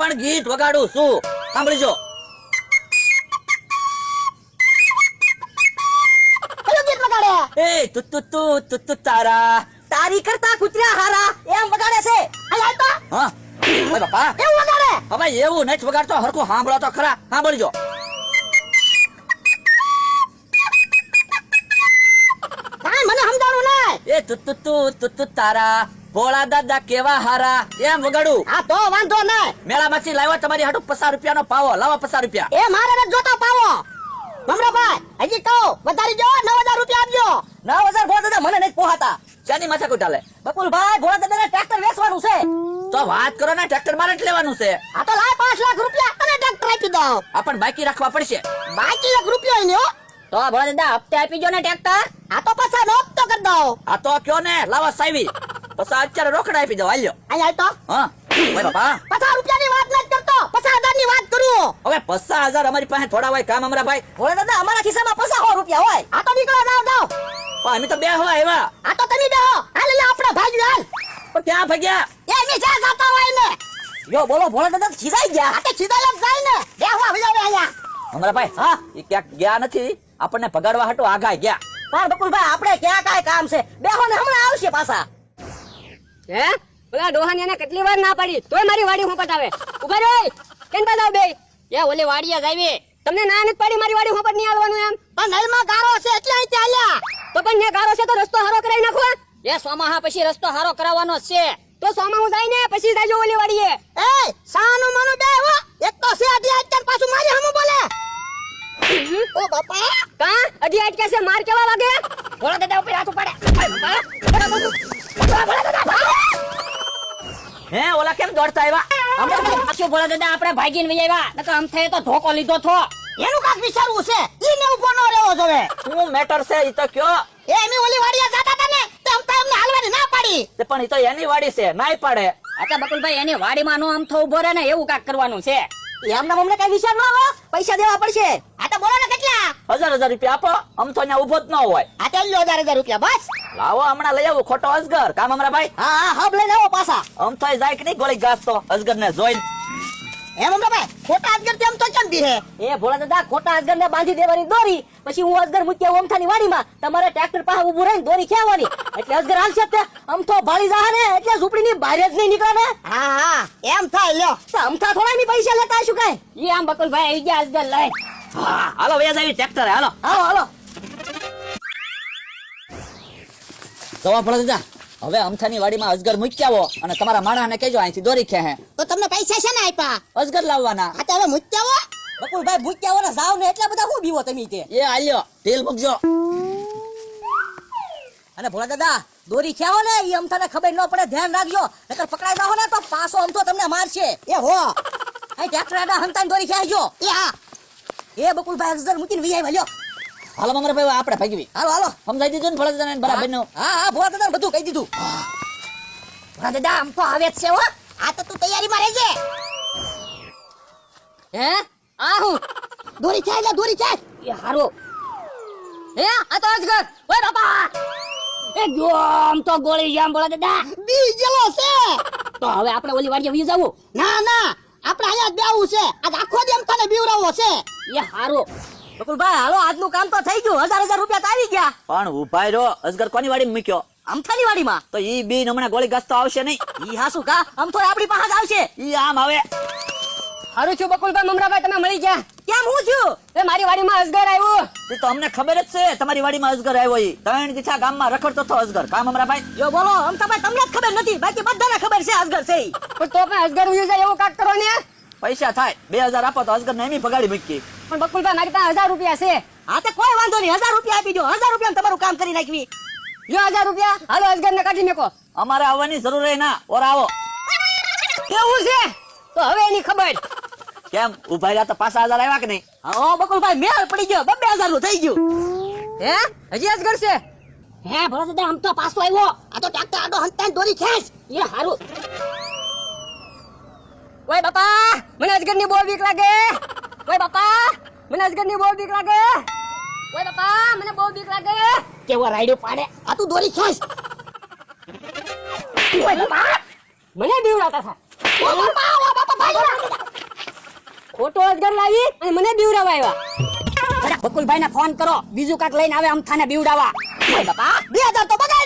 પણ ગીત વગાડું છું. સાંભળજો. એ તુ તુ તુ તુ તુ તારા. તારી કરતા કુતરા હારા એમ વગાડે છે. તો. હા. ઓય બાપા. એવું વગાડે? હવે એવું નથી વગાડતો હરખું સાંભળો તો ખરા. સાંભળજો. એ તુ તુ તુ તુ તારા ભોળા દાદા કેવા હારા? એમ વગાડું આ તો વાંધો ના મેળા માંથી લાવ્યો તમારી હાટુ પચાસ રૂપિયાનો પાવો. લાવો પચાસ રૂપિયા. એ મારે ને જોતો પાવો. મમરાભાઈ હજી કહો વધારી જો નવ હજાર રૂપિયા આપજો. નવ હજાર ભોળા દાદા મને નહીં પોહાતા. ચાની માથા કુટાલે? બકુલભાઈ ભોળા દાદાને ટ્રેક્ટર વેચવાનું છે. તો વાત કરો ને ટ્રેક્ટર મારે જ લેવાનું છે. આ તો લાય પાંચ લાખ રૂપિયા અને ટ્રેક્ટર આપી દો આપણ બાકી રાખવા પડશે. બાકી એક રૂપિયો નહીં હો. તો ભોળા દાદા હપ્તે આપી જો ને ટ્રેક્ટર આ તો પાછા રોક તો કરી દો આ તો કયો ને લાવા સાવી પછી અત્યારે રોકડા આપી દો હાલ્યો. અહીંયા તો. હા પચાસ રૂપિયાની વાત નથી કરતો. પચાસ હજારની વાત કરું. હવે પચાસ હજાર અમારી પાસે થોડા હોય કામ અમારા ભાઈ. ભોળા દાદા અમારા ખિસ્સામાં પચાસ રૂપિયા હોય. આ તો નીકળો પણ અમે તો બે હોય એવા આ તો તમે બેહો હાલ લે આપણે ભાગ્યું હાલ. પણ ક્યાં ભાગ્યા? એ મે જ્યાં જાતા હોય ને યો બોલો ભોળા દાદા ખીજાઈ ગયા. આ તો ખીજાઈ જ જાય ને. બેહવા ભજાવે અહીંયા. અમારા ભાઈ હા એ ક્યાંક ગયા નથી. આપણને ભગાડવા હતો આઘા ગયા. પણ બકુલભાઈ આપણે ક્યાં કાંઈ કામ છે? બેહો ને હમણાં આવશે પાછા. હે? પેલા ડોહાનિયાને કેટલી વાર ના પાડી? તોય મારી વાડી હું પટાવે ઊભા રે કેમ પટાવ બે એ ઓલી વાડીયા ગાવી તમને ના નથી પાડી મારી વાડી હું પર નહીં આવવાનું એમ? પણ નલમાં ગારો છે એટલે અહીં ચાલ્યા તો પણ ને ગારો છે તો રસ્તો હારો કરાવી નાખો એ સોમાહા પછી રસ્તો હારો કરાવવાનો છે. તો સોમા હું જાય ને પછી જાજો ઓલી વાડીએ. એ સાનું મનું બે હો. એક તો છે અઢી અત્યાર પાછું મારી હમું બોલે. ઓ બાપા. કા? અઢી આટકે છે માર કેવા ભોળા દાદા ઉપર હાથ ઉપાડે. હે ઓલા કેમ દોડતા આવ્યા? અમે પાછું ભોળા દાદા આપણે ભાગીને વહી આવ્યા. નકર આમ થાય તો ધોકો લીધો થો. એનું કાક વિચારવું છે? ઈને ઊભો ન રહેવો જોવે. શું મેટર છે ઈ તો કયો? એ એમી ઓલી વાડિયા જાતા હતા ને તો આમ તો એમને હાલવાની ના પાડી. પણ ઈ તો એની વાડી છે નાય પાડે. અચ્છા બકુલભાઈ એની વાડીમાં નો આમ થો ઊભો રહે ને એવું કાક કરવાનું છે. એમના મમને કઈ વિચાર ન આવે પૈસા દેવા પડશે. બોલો ને કેટલા? હજાર હજાર રૂપિયા આપો. આમ તો અહીંયા ઊભો જ ન હોય. આ તો લ્યો હજાર હજાર રૂપિયા બસ. લાવો હમણાં લઈ આવો ખોટો અસગર કામ અમારા ભાઈ? હા હા હબ લઈને આવો પાછા. આમ તો જાય કે નહીં ગોળી ઘાસ તો? અસગર ને જોઈને. એમ અમરા ભાઈ ખોટા આજગર તેમ તો કેમ બી એ ભોળા દાદા ખોટા અજગર ને બાંધી દેવાની દોરી. પછી હું અજગર મૂક્યા ઓમથાની વાડીમાં તમારે ટ્રેક્ટર પાસે ઊભું રહીને દોરી ખેવાની એટલે અજગર હાલશે તે. આમ તો ભાળી જાહે ને એટલે ઝૂંપડીની બહાર જ નહીં નીકળે ને. હા હા એમ થાય લ્યો. અમથા થોડા ની પૈસા લેતા શું કાંઈ? એ આમ બકુલભાઈ આવી ગયા અજગર લઈ હાલો વેજ આવી ટ્રેક્ટર હાલો. હાલો હાલો. જવા પડે દાદા હવે અમથાની વાડીમાં અજગર મૂકી આવો અને તમારા માણસને કહેજો અહીંથી દોરી ખેહે. તો તમને પૈસા છે ને આપ્યા અજગર લાવવાના. આ તો હવે મુત્યાવો બકુલભાઈ આવો ને જાવ ને એટલા બધા હું બીવો તમે તે એ આલ્યો તેલ મૂકજો. અને ભોળા દાદા દોરી ખ્યાવો ને એ અમથાને ખબર ન પડે ધ્યાન રાખજો. નકર પકડાઈ જાવ ને તો પાછો અમથો તમને મારશે. એ હો. અહીં ટ્રેક્ટર હંતાને દોરી ખ્યાજો એ હા. એ બકુલભાઈ અક્ષર મૂકીને વી આવ્યા લ્યો. હાલો મમરા ભાઈ આપણે ભાગવી હાલો હાલો. સમજાઈ દીધું ને ભલે દાદાને બરાબર નો હા હા ભોળા દાદા બધું કહી દીધું. ભોળા દાદા આમ તો આવે જ છે હો. આ તો તું તૈયારીમાં રહેજે. હે? આ હું? દોરી ખ્યાય લે દોરી ખ્યાય એ હારો. હે આ તો અજગર ઓય બાપા. એ જો આમ તો ગોળી જામ ભોળા દાદા. બી ગેલો છે. તો હવે આપણે ઓલી વાડીએ વી જવું? ના ના. આપણે અહીંયા બેવું છે. આજ આખો દેમ તને બીવરાવો છે. એ હારો. બકુલભાઈ હાલો આજનું કામ તો થઈ ગયું. હજાર હજાર રૂપિયા તો આવી ગયા. પણ ઉભાઈ રહ્યો અજગર કોની વાડી મૂક્યો? અમથાની વાડીમાં. તો ઈ બીન હમણાં ગોળી ગસ્તો તો આવશે નહીં. ઈ હાસુ કા? આમ તો આપણી પાસે જ આવશે. ઈ આમ આવે. હારું છું બકુલભાઈ મમરાભાઈ તમે મળી ગયા. કેમ હું છું? એ મારી વાડીમાં અજગર આવ્યો. એ તો અમને ખબર જ છે. તમારી વાડીમાં અજગર આવ્યો ઈ. ત્રણ દીછા ગામમાં રખડતો તો અજગર. કામ અમારા ભાઈ? જો બોલો અમથાભાઈ તમને જ ખબર નથી. બાકી બધાને ખબર છે અજગર છે પણ તો પણ અજગર ઉયું જાય એવું કાક કરો ને. પૈસા થાય. બે હજાર આપો તો અજગર ને એમ ભગાડી મૂકી પણ બકુલભાઈ મારી પાસે હજાર રૂપિયા છે. હા તો કોઈ વાંધો નહીં. હજાર રૂપિયા આપી દો. હજાર રૂપિયા તમારું કામ કરી નાખવી. લ્યો હજાર રૂપિયા. હાલો અજગર ને કાઢી મેકો. અમારે આવવાની જરૂર ના. ઓર આવો. એવું છે? તો હવે એની ખબર. કેમ? ઊભા રહ્યા તો પાછા હજાર આવ્યા કે નહીં? હા બકુલભાઈ મેળ પડી ગયો. બબે હજારનું થઈ ગયું. હે? હજી જ કરશે? હે ભરત દાદા આમ તો પાછો આવ્યો. આ તો ટ્રેક્ટર આડો હંતાને દોરી ખેંચ. એ હારું. ઓય બાપા મને અજગરની બહુ બીક લાગે. ઓય બાપા મને અજગરની બહુ બીક લાગે. ઓય બાપા મને બહુ બીક લાગે. કેવો રાઈડો પાડે. આ તું દોરી ખેંચ. ઓય બાપા મને બીવડાતા હતા ઓ બાપા ઓ બાપા ભાગો ખોટો અજગર લાવી અને મને બીવરાવા આવ્યા. બકુલભાઈ ને ફોન કરો. બીજું કાક લઈને આવે અમથાને બીવડાવા બાપા બે હજાર તો બગાડ્યા.